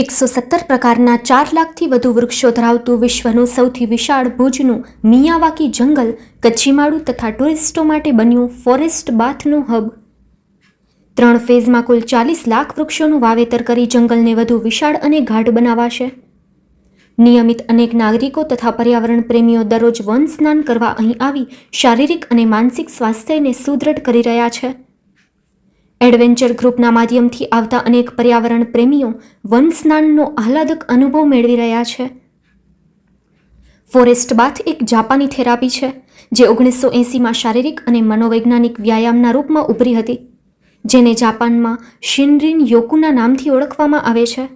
એકસો સત્તર પ્રકારના ચાર લાખથી વધુ વૃક્ષો ધરાવતું વિશ્વનું સૌથી વિશાળ ભુજનું મિયાવાકી જંગલ કચ્છીમાળું તથા ટુરિસ્ટો માટે બન્યું ફોરેસ્ટ બાથનું હબ. ત્રણ ફેઝમાં કુલ ચાલીસ લાખ વૃક્ષોનું વાવેતર કરી જંગલને વધુ વિશાળ અને ગાઢ બનાવાશે. નિયમિત અનેક નાગરિકો તથા પર્યાવરણ પ્રેમીઓ દરરોજ વન સ્નાન કરવા અહીં આવી શારીરિક અને માનસિક સ્વાસ્થ્યને સુદૃઢ કરી રહ્યા છે. એડવેન્ચર ગ્રુપના માધ્યમથી આવતા અનેક પર્યાવરણ પ્રેમીઓ વન સ્નાનનો આહલાદક અનુભવ મેળવી રહ્યા છે. ફોરેસ્ટ બાથ એક જાપાની થેરાપી છે, જે ઓગણીસો એંસીમાં શારીરિક અને મનોવૈજ્ઞાનિક વ્યાયામના રૂપમાં ઉભરી હતી, જેને જાપાનમાં શિનરિન યોકુના નામથી ઓળખવામાં આવે છે.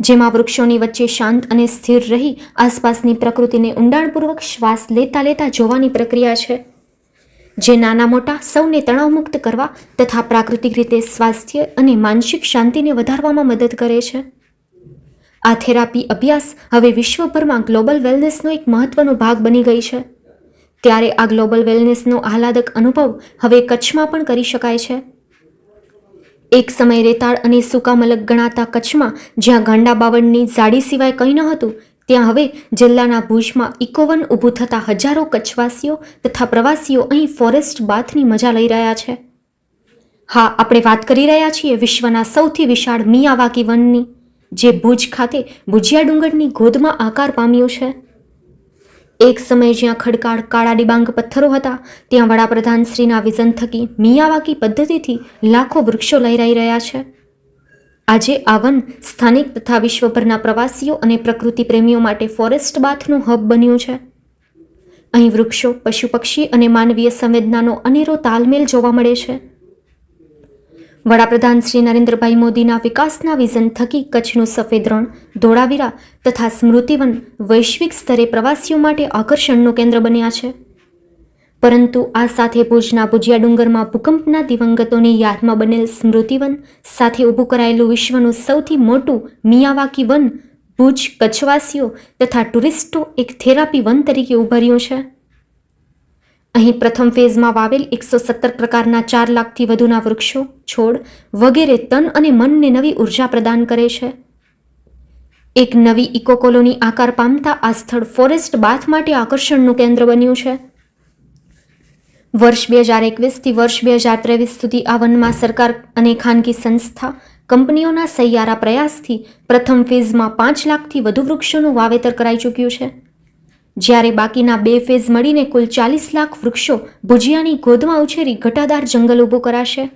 જેમાં વૃક્ષોની વચ્ચે શાંત અને સ્થિર રહી આસપાસની પ્રકૃતિને ઊંડાણપૂર્વક શ્વાસ લેતા લેતા જોવાની પ્રક્રિયા છે. જે નાના મોટા સૌને તણાવમુક્ત કરવા તથા પ્રાકૃતિક રીતે સ્વાસ્થ્ય અને માનસિક શાંતિને વધારવામાં મદદ કરે છે. આ થેરાપી અભ્યાસ હવે વિશ્વભરમાં ગ્લોબલ વેલનેસનો એક મહત્વનો ભાગ બની ગઈ છે. ત્યારે આ ગ્લોબલ વેલનેસનો આહલાદક અનુભવ હવે કચ્છમાં પણ કરી શકાય છે. એક સમય રેતાળ અને સુકામલક ગણાતા કચ્છમાં જ્યાં ગાંડા બાવળની ઝાડી સિવાય કંઈ ન હતું ત્યાં હવે જિલ્લાના ભુજમાં ઇકોવન ઊભું થતા હજારો કચ્છવાસીઓ તથા પ્રવાસીઓ અહીં ફોરેસ્ટ બાથની મજા લઈ રહ્યા છે. હા, આપણે વાત કરી રહ્યા છીએ વિશ્વના સૌથી વિશાળ મિયાવાકી વનની, જે ભુજ ખાતે ભુજિયા ડુંગરની ગોદમાં આકાર પામ્યો છે. એક સમય જ્યાં ખડકાળ કાળા ડિબાંગ પથ્થરો હતા, ત્યાં વડાપ્રધાન શ્રીના વિઝન થકી મિયાવાકી પદ્ધતિથી લાખો વૃક્ષો લહેરાઈ રહ્યા છે. આજે આ વન સ્થાનિક તથા વિશ્વભરના પ્રવાસીઓ અને પ્રકૃતિ પ્રેમીઓ માટે ફોરેસ્ટ બાથનું હબ બન્યું છે. અહીં વૃક્ષો, પશુ પક્ષી અને માનવીય સંવેદનાનો અનેરો તાલમેલ જોવા મળે છે. વડાપ્રધાન શ્રી નરેન્દ્રભાઈ મોદીના વિકાસના વિઝન થકી કચ્છનું સફેદ રણ, ધોળાવીરા તથા સ્મૃતિવન વૈશ્વિક સ્તરે પ્રવાસીઓ માટે આકર્ષણનું કેન્દ્ર બન્યા છે. પરંતુ આ સાથે ભુજના ભુજિયા ડુંગરમાં ભૂકંપના દિવંગતોની યાદમાં બનેલ સ્મૃતિવન સાથે ઊભું કરાયેલું વિશ્વનું સૌથી મોટું મિયાવાકી વન ભુજ કચ્છવાસીઓ તથા ટુરિસ્ટો એક થેરાપી વન તરીકે ઉભર્યું છે. અહીં પ્રથમ ફેઝમાં વાવેલ એકસો સત્તર પ્રકારના ચાર લાખથી વધુના વૃક્ષો, છોડ વગેરે તન અને મનને નવી ઊર્જા પ્રદાન કરે છે. એક નવી ઇકો કોલોની આકાર પામતા આ સ્થળ ફોરેસ્ટ બાથ માટે આકર્ષણનું કેન્દ્ર બન્યું છે. વર્ષ બે હજાર એકવીસથી વર્ષ બે હજાર ત્રેવીસ સુધી આ વનમાં સરકાર અને ખાનગી સંસ્થા કંપનીઓના સહિયારા પ્રયાસથી પ્રથમ ફેઝમાં પાંચ લાખથી વધુ વૃક્ષોનું વાવેતર કરાઈ ચૂક્યું છે. જ્યારે બાકીના બે ફેઝ મળીને કુલ ચાલીસ લાખ વૃક્ષો ભુજિયાની ગોદમાં ઉછેરી ઘટાદાર જંગલ ઊભું કરાશે.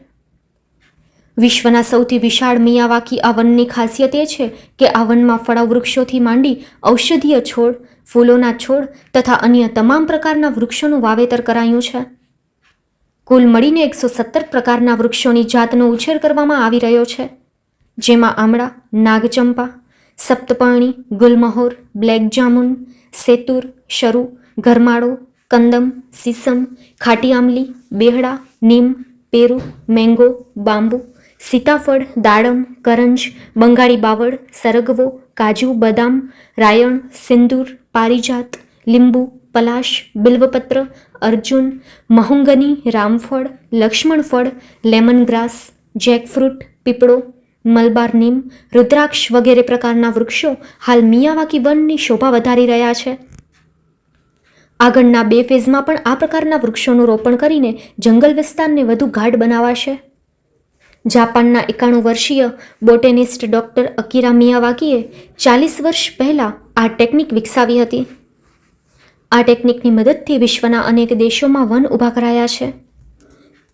વિશ્વના સૌથી વિશાળ મિયાવાકી આ વનની ખાસિયત એ છે કે આ વનમાં ફળાવ વૃક્ષોથી માંડી ઔષધીય છોડ, ફૂલોના છોડ તથા અન્ય તમામ પ્રકારના વૃક્ષોનું વાવેતર કરાયું છે. કુલ મળીને એકસો સત્તર પ્રકારના વૃક્ષોની જાતનો ઉછેર કરવામાં આવી રહ્યો છે. જેમાં આમળા, નાગચંપા સપ્તપર્ણી ગુલમહોર, બ્લેક જામુન, સેતુર, શરૂ, ઘરમાળો, કંદમ, સીસમ ખાટી આમલી બેહડા, નીમ, પેરુ, મેંગો, બાંબુ, સીતાફળ, દાડમ, કરંજ, બંગાળી બાવળ, સરગવો, કાજુ, બદામ, રાયણ, સિંદૂર, પારિજાત, લીંબુ પલાશ, બિલ્વપત્ર, અર્જુન, મહુંગની, રામફળ, લક્ષ્મણફળ લેમન ગ્રાસ જેકફ્રૂટ, પીપળો, મલબાર નીમ, રુદ્રાક્ષ વગેરે પ્રકારના વૃક્ષો હાલ મિયાવાકી વનની શોભા વધારી રહ્યા છે. આગળના બે ફેઝમાં પણ આ પ્રકારના વૃક્ષોનું રોપણ કરીને જંગલ વિસ્તારને વધુ ગાઢ બનાવાશે. જાપાનના એકાણું વર્ષીય બોટેનિસ્ટ ડૉક્ટર અકીરા મિયાવાકીએ ચાલીસ વર્ષ પહેલાં આ ટેકનિક વિકસાવી હતી. આ ટેકનિકની મદદથી વિશ્વના અનેક દેશોમાં વન ઊભા કરાયા છે.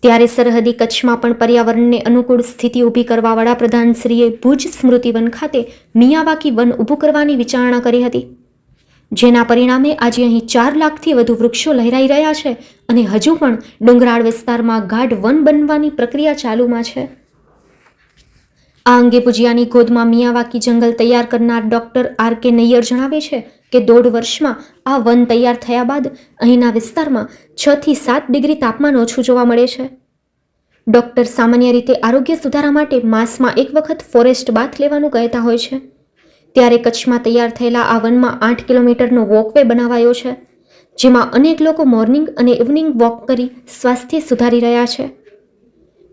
ત્યારે સરહદી કચ્છમાં પણ પર્યાવરણને અનુકૂળ સ્થિતિ ઊભી કરવા વડાપ્રધાનશ્રીએ ભુજ સ્મૃતિવન ખાતે મિયાવાકી વન ઊભું કરવાની વિચારણા કરી હતી. જેના પરિણામે આજે અહીં ચાર લાખથી વધુ વૃક્ષો લહેરાઈ રહ્યા છે અને હજુ પણ ડુંગરાળ વિસ્તારમાં ગાઢ વન બનવાની પ્રક્રિયા ચાલુમાં છે. આ અંગે ભુજિયાની ગોદમાં મિયાવાકી જંગલ તૈયાર કરનાર ડોક્ટર આર કે નૈયર જણાવે છે કે દોઢ વર્ષમાં આ વન તૈયાર થયા બાદ અહીંના વિસ્તારમાં છ થી સાત ડિગ્રી તાપમાન ઓછું જોવા મળે છે. ડૉક્ટર સામાન્ય રીતે આરોગ્ય સુધારા માટે માસમાં એક વખત ફોરેસ્ટ બાથ લેવાનું કહેતા હોય છે. ત્યારે કચ્છમાં તૈયાર થયેલા આ વનમાં આઠ કિલોમીટરનો વોકવે બનાવાયો છે, જેમાં અનેક લોકો મોર્નિંગ અને ઇવનિંગ વોક કરી સ્વાસ્થ્ય સુધારી રહ્યા છે.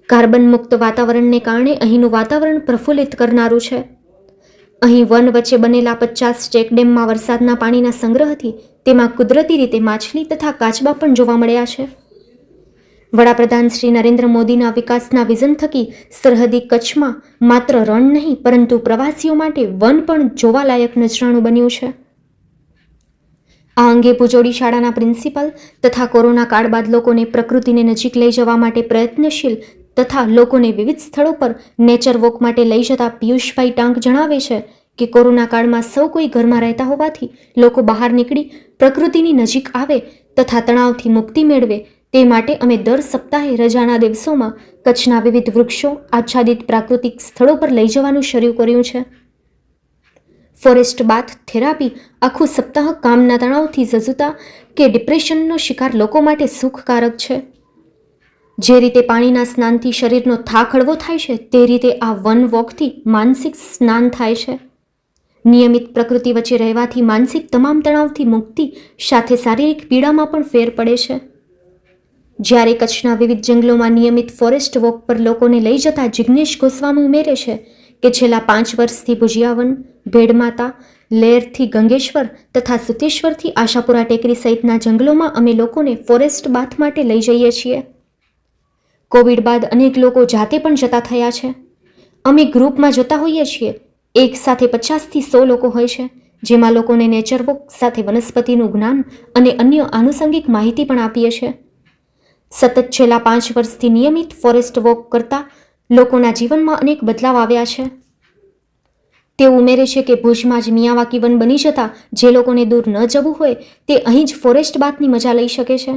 કાર્બન મુક્ત વાતાવરણને કારણે અહીંનું વાતાવરણ પ્રફુલ્લિત કરનારું છે. અહીં વન વચ્ચે બનેલા પચાસ ચેકડેમમાં વરસાદના પાણીના સંગ્રહથી તેમાં કુદરતી રીતે માછલી તથા કાચબા પણ જોવા મળ્યા છે. વડાપ્રધાન શ્રી નરેન્દ્ર મોદીના વિકાસના વિઝન થકી સરહદી કચ્છમાં માત્ર રણ નહીં, પરંતુ પ્રવાસીઓ માટે વન પણ જોવાલાયક નજરાણું બન્યું છે. આ અંગે ભુજોડી શાળાના પ્રિન્સિપલ તથા કોરોના કાળ બાદ લોકોને પ્રકૃતિને નજીક લઈ જવા માટે પ્રયત્નશીલ તથા લોકોને વિવિધ સ્થળો પર નેચર વોક માટે લઈ જતા પિયુષભાઈ ટાંક જણાવે છે કે કોરોના કાળમાં સૌ કોઈ ઘરમાં રહેતા હોવાથી લોકો બહાર નીકળી પ્રકૃતિની નજીક આવે તથા તણાવથી મુક્તિ મેળવે તે માટે અમે દર સપ્તાહે રજાના દિવસોમાં કચ્છના વિવિધ વૃક્ષો, આચ્છાદિત પ્રાકૃતિક સ્થળો પર લઈ જવાનું શરૂ કર્યું છે. ફોરેસ્ટ બાથ થેરાપી આખું સપ્તાહ કામના તણાવથી ઝઝુતા કે ડિપ્રેશનનો શિકાર લોકો માટે સુખકારક છે. જે રીતે પાણીના સ્નાનથી શરીરનો થાક હળવો થાય છે, તે રીતે આ વન વોકથી માનસિક સ્નાન થાય છે. નિયમિત પ્રકૃતિ વચ્ચે રહેવાથી માનસિક તમામ તણાવથી મુક્તિ સાથે શારીરિક પીડામાં પણ ફેર પડે છે. જ્યારે કચ્છના વિવિધ જંગલોમાં નિયમિત ફોરેસ્ટ વોક પર લોકોને લઈ જતા જિગ્નેશ ગોસ્વામી ઉમેરે છે કે છેલ્લા પાંચ વર્ષથી ભુજિયાવન, ભેડમાતા, લેરથી ગંગેશ્વર તથા સુતેશ્વરથી આશાપુરા ટેકરી સહિતના જંગલોમાં અમે લોકોને ફોરેસ્ટ બાથ માટે લઈ જઈએ છીએ. કોવિડ બાદ અનેક લોકો જાતે પણ જતા થયા છે. અમે ગ્રુપમાં જતા હોઈએ છીએ. એક સાથે પચાસથી સો લોકો હોય છે, જેમાં લોકોને નેચર વોક સાથે વનસ્પતિનું જ્ઞાન અને અન્ય આનુષંગિક માહિતી પણ આપીએ છીએ. સતત છેલ્લા પાંચ વર્ષથી નિયમિત ફોરેસ્ટ વોક કરતા લોકોના જીવનમાં અનેક બદલાવ આવ્યા છે. તેઓ ઉમેરે છે કે ભુજમાં જ મિયાવાકી વન બની જતા જે લોકોને દૂર ન જવું હોય તે અહીં જ ફોરેસ્ટ બાથની મજા લઈ શકે છે.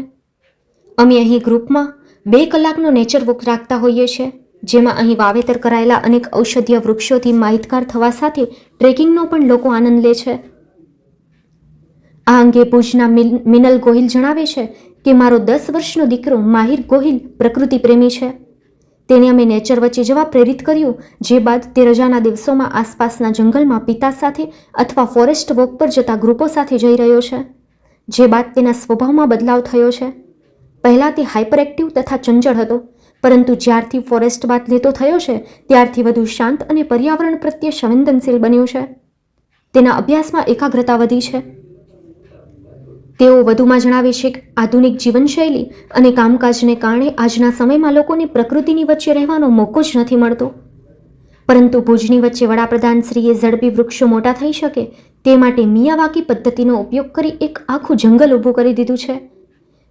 અમે અહીં ગ્રુપમાં બે કલાકનો નેચર વોક રાખતા હોઈએ છીએ જેમાં અહીં વાવેતર કરાયેલા અનેક ઔષધીય વૃક્ષોથી માહિતગાર થવા સાથે ટ્રેકિંગનો પણ લોકો આનંદ લે છે. આ અંગે ભુજના મિનલ ગોહિલ જણાવે છે કે મારો દસ વર્ષનો દીકરો માહિર ગોહિલ પ્રકૃતિ પ્રેમી છે. તેને અમે નેચર વચ્ચે જવા પ્રેરિત કર્યું, જે બાદ તે રજાના દિવસોમાં આસપાસના જંગલમાં પિતા સાથે અથવા ફોરેસ્ટ વોક પર જતા ગ્રુપો સાથે જઈ રહ્યો છે, જે બાદ તેના સ્વભાવમાં બદલાવ થયો છે. પહેલાં તે હાઇપર એક્ટિવ તથા ચંચળ હતો, પરંતુ જ્યારથી ફોરેસ્ટ બાદ લેતો થયો છે, ત્યારથી વધુ શાંત અને પર્યાવરણ પ્રત્યે સંવેદનશીલ બન્યું છે. તેના અભ્યાસમાં એકાગ્રતા વધી છે. તેઓ વધુમાં જણાવે છે કે આધુનિક જીવનશૈલી અને કામકાજને કારણે આજના સમયમાં લોકોને પ્રકૃતિની વચ્ચે રહેવાનો મોકો જ નથી મળતો. પરંતુ ભુજની વચ્ચે વડાપ્રધાનશ્રીએ ઝડપી વૃક્ષો મોટા થઈ શકે તે માટે મિયાવાકી પદ્ધતિનો ઉપયોગ કરી એક આખું જંગલ ઊભું કરી દીધું છે.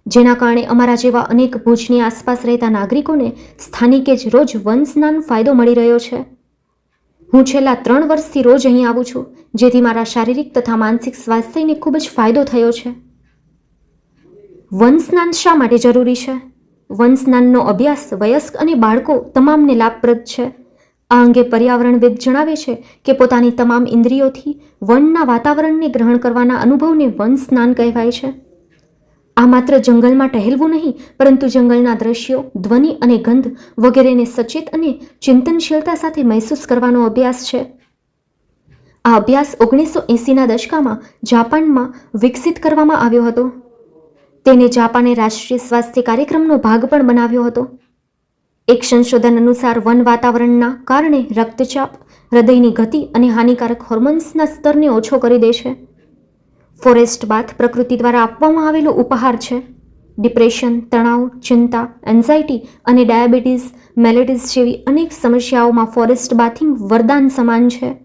જેના કારણે અમારા જેવા અનેક ભુજની આસપાસ રહેતા નાગરિકોને સ્થાનિકે જ રોજ વન સ્નાન ફાયદો મળી રહ્યો છે. હું છેલ્લા ત્રણ વર્ષથી રોજ અહીં આવું છું, જેથી મારા શારીરિક તથા માનસિક સ્વાસ્થ્યને ખૂબ જ ફાયદો થયો છે. વન સ્નાન શા માટે જરૂરી છે? વન સ્નાનનો અભ્યાસ વયસ્ક અને બાળકો તમામને લાભપ્રદ છે. આ અંગે પર્યાવરણવિદ જણાવે છે કે પોતાની તમામ ઇન્દ્રિયોથી વનના વાતાવરણને ગ્રહણ કરવાના અનુભવને વન સ્નાન કહેવાય છે. આ માત્ર જંગલમાં ટહેલવું નહીં, પરંતુ જંગલના દ્રશ્યો, ધ્વનિ અને ગંધ વગેરેને સચેત અને ચિંતનશીલતા સાથે મહેસૂસ કરવાનો અભ્યાસ છે. આ અભ્યાસ ઓગણીસો એંસીના દશકામાં જાપાનમાં વિકસિત કરવામાં આવ્યો હતો. તેને જાપાને રાષ્ટ્રીય સ્વાસ્થ્ય કાર્યક્રમનો ભાગ પણ બનાવ્યો હતો. એક સંશોધન અનુસાર વન વાતાવરણના કારણે રક્તચાપ, હૃદયની ગતિ અને હાનિકારક હોર્મોન્સના સ્તરને ઓછો કરી દે છે. ફોરેસ્ટ બાથ પ્રકૃતિ દ્વારા આપવામાં આવેલો ઉપહાર છે. ડિપ્રેશન, તણાવ, ચિંતા એન્ઝાઇટી અને ડાયાબિટીસ મેલેટિસ જેવી અનેક સમસ્યાઓમાં ફોરેસ્ટ બાથિંગ વરદાન સમાન છે.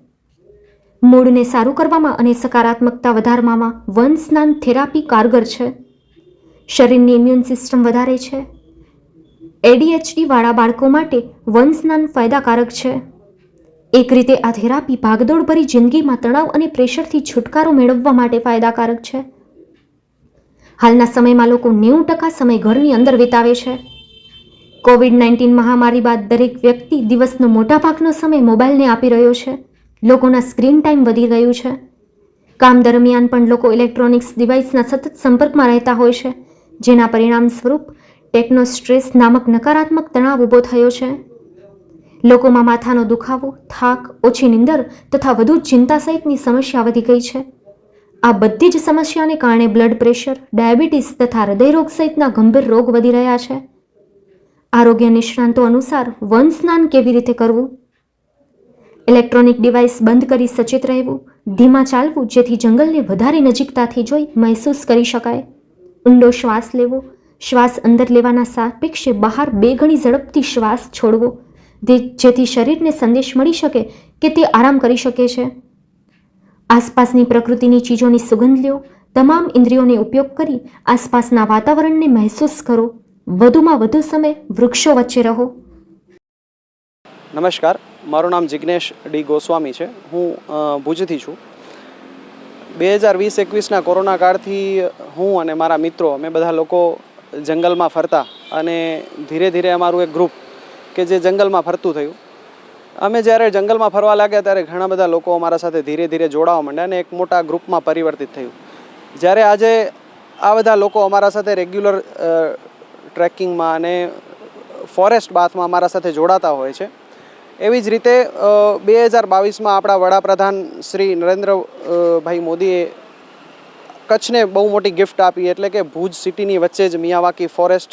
મૂળને સારું કરવામાં અને સકારાત્મકતા વધારવામાં વન સ્નાન થેરાપી કારગર છે. શરીરની ઇમ્યુન સિસ્ટમ વધારે છે. એડીએચડી વાળા બાળકો માટે વન સ્નાન ફાયદાકારક છે. એક રીતે આ થેરાપી ભાગદોડભરી જિંદગીમાં તણાવ અને પ્રેશરથી છુટકારો મેળવવા માટે ફાયદાકારક છે. હાલના સમયમાં લોકો નેવું ટકા સમય ઘરની અંદર વિતાવે છે. કોવિડ નાઇન્ટીન મહામારી બાદ દરેક વ્યક્તિ દિવસનો મોટાભાગનો સમય મોબાઈલને આપી રહ્યો છે. લોકોના સ્ક્રીન ટાઈમ વધી ગયું છે. કામ દરમિયાન પણ લોકો ઇલેક્ટ્રોનિક્સ ડિવાઇસના સતત સંપર્કમાં રહેતા હોય છે, જેના પરિણામ સ્વરૂપ ટેકનો સ્ટ્રેસ નામક નકારાત્મક તણાવ ઊભો થયો છે. લોકોમાં માથાનો દુખાવો, થાક, ઓછી નીંદર તથા વધુ ચિંતા સહિતની સમસ્યા વધી ગઈ છે. આ બધી જ સમસ્યાને કારણે બ્લડ પ્રેશર, ડાયાબિટીસ તથા હૃદયરોગ સહિતના ગંભીર રોગ વધી રહ્યા છે. આરોગ્ય નિષ્ણાંતો અનુસાર વન સ્નાન કેવી રીતે કરવું? ઇલેક્ટ્રોનિક ડિવાઇસ બંધ કરી સચેત રહેવું, ધીમા ચાલવું જેથી જંગલને વધારે નજીકતાથી જોઈ મહેસૂસ કરી શકાય. ઊંડો શ્વાસ લેવો, શ્વાસ અંદર લેવાના સાપેક્ષે બહાર બે ગણી ઝડપથી શ્વાસ છોડવો જેથી શરીરને સંદેશ મળી શકે કે તે આરામ કરી શકે છે. આસપાસની પ્રકૃતિની ચીજોની સુગંધ લ્યો. તમામ ઇન્દ્રિયોને ઉપયોગ કરી આસપાસના વાતાવરણને મહેસૂસ કરો. વધુમાં વધુ સમય વૃક્ષો વચ્ચે રહો. નમસ્કાર. મારું નામ જિજ્ઞેશ ડી ગોસ્વામી છે. હું ભુજથી છું. બે હજાર વીસ એકવીસના કોરોના કાળથી હું અને મારા મિત્રો, અમે બધા લોકો જંગલમાં ફરતા અને ધીરે ધીરે અમારું એક ગ્રુપ કે જે જંગલમાં ફરતું થયું. અમે જ્યારે જંગલમાં ફરવા લાગ્યા ત્યારે ઘણા બધા લોકો અમારા સાથે ધીરે ધીરે જોડાવા માંડ્યા અને એક મોટા ગ્રુપમાં પરિવર્તિત થયું. જ્યારે આજે આ બધા લોકો અમારા સાથે રેગ્યુલર ટ્રેકિંગમાં અને ફોરેસ્ટ બાથમાં અમારા સાથે જોડાતા હોય છે. એવી જ રીતે બે હજાર બાવીસમાં આપણા વડાપ્રધાન શ્રી નરેન્દ્રભાઈ મોદીએ કચ્છને બહુ મોટી ગિફ્ટ આપી એટલે કે ભુજ સિટીની વચ્ચે જ મિયાવાકી ફોરેસ્ટ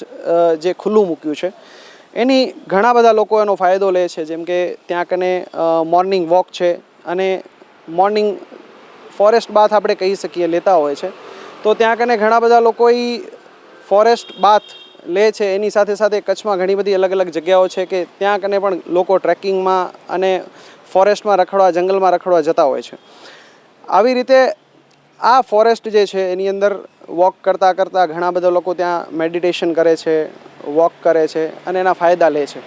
જે ખુલ્લું મૂક્યું છે. એની ઘણા બધા લોકો એનો ફાયદો લે છે, જેમ કે ત્યાં કને મોર્નિંગ વોક છે અને મોર્નિંગ ફોરેસ્ટ બાથ આપણે કહી શકીએ, લેતા હોય છે. તો ત્યાં કને ઘણા બધા લોકો એ ફોરેસ્ટ બાથ લે છે, એની સાથે સાથે કચ્છમાં ઘણી બધી અલગ અલગ જગ્યાઓ છે કે ત્યાં કને પણ લોકો ટ્રેકિંગમાં અને ફોરેસ્ટમાં રખડવા, જંગલમાં રખડવા જતા હોય છે. આવી રીતે આ ફોરેસ્ટ જે છે, એની અંદર વોક કરતાં કરતાં ઘણા બધા લોકો ત્યાં મેડિટેશન કરે છે વોક કરે છે અને એના ફાયદા લે છે.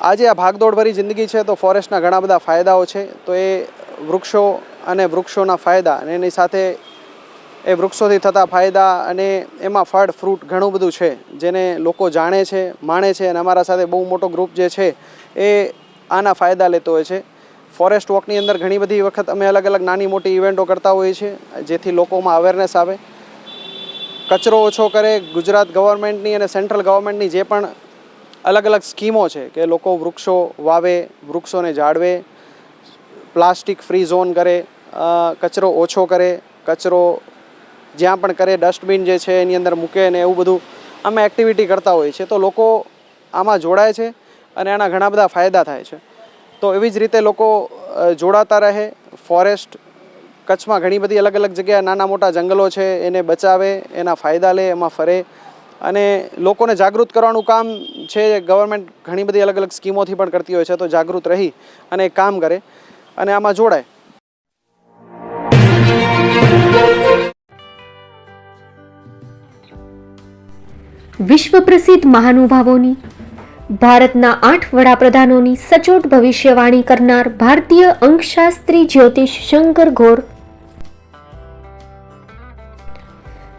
આજે આ ભાગદોડભરી જિંદગી છે તો ફોરેસ્ટના ઘણા બધા ફાયદાઓ છે. તો એ વૃક્ષો અને વૃક્ષોના ફાયદા અને એની સાથે એ વૃક્ષોથી થતા ફાયદા અને એમાં ફળ ફ્રૂટ ઘણું બધું છે, જેને લોકો જાણે છે, માણે છે અને અમારા સાથે બહુ મોટો ગ્રુપ જે છે એ આના ફાયદા લેતો હોય છે. ફોરેસ્ટ વોકની અંદર ઘણી બધી વખત અમે અલગ અલગ નાની મોટી ઇવેન્ટો કરતા હોઈએ છીએ, જેથી લોકોમાં અવેરનેસ આવે. કચરો ઓછો કરે ગુજરાત ગવર્મેન્ટની અને સેન્ટ્રલ ગવર્મેન્ટની જે પણ અલગ અલગ સ્કીમો છે કે લોકો વૃક્ષો વાવે, વૃક્ષોને જાળવે, પ્લાસ્ટિક ફ્રી ઝોન કરે કચરો ઓછો કરે, કચરો જ્યાં પણ કરે, ડસ્ટબિન જે છે એની અંદર મૂકે ને એવું બધું અમે એક્ટિવિટી કરતા હોઈએ છીએ તો લોકો આમાં જોડાય છે અને એના ઘણા બધા ફાયદા થાય છે. તો એવી જ રીતે લોકો જોડાતા રહે ફોરેસ્ટ કચ્છમાં ઘણી બધી અલગ અલગ જગ્યાએ નાના મોટા જંગલો છે, એને બચાવે, એના ફાયદા લે, એમાં ફરે. અને લોકોને જાગૃત કરવાનું કામ છે ગવર્મેન્ટ ઘણી બધી અલગ અલગ સ્કીમોથી પણ કરતી હોય છે, તો જાગૃત રહી અને કામ કરે. અને આમાં જોડાય. વિશ્વ પ્રસિદ્ધ મહાનુભાવોની, ભારતના આઠ વડાપ્રધાનોની સચોટ ભવિષ્યવાણી કરનાર ભારતીય અંકશાસ્ત્રી જ્યોતિષ શંકર ઘોર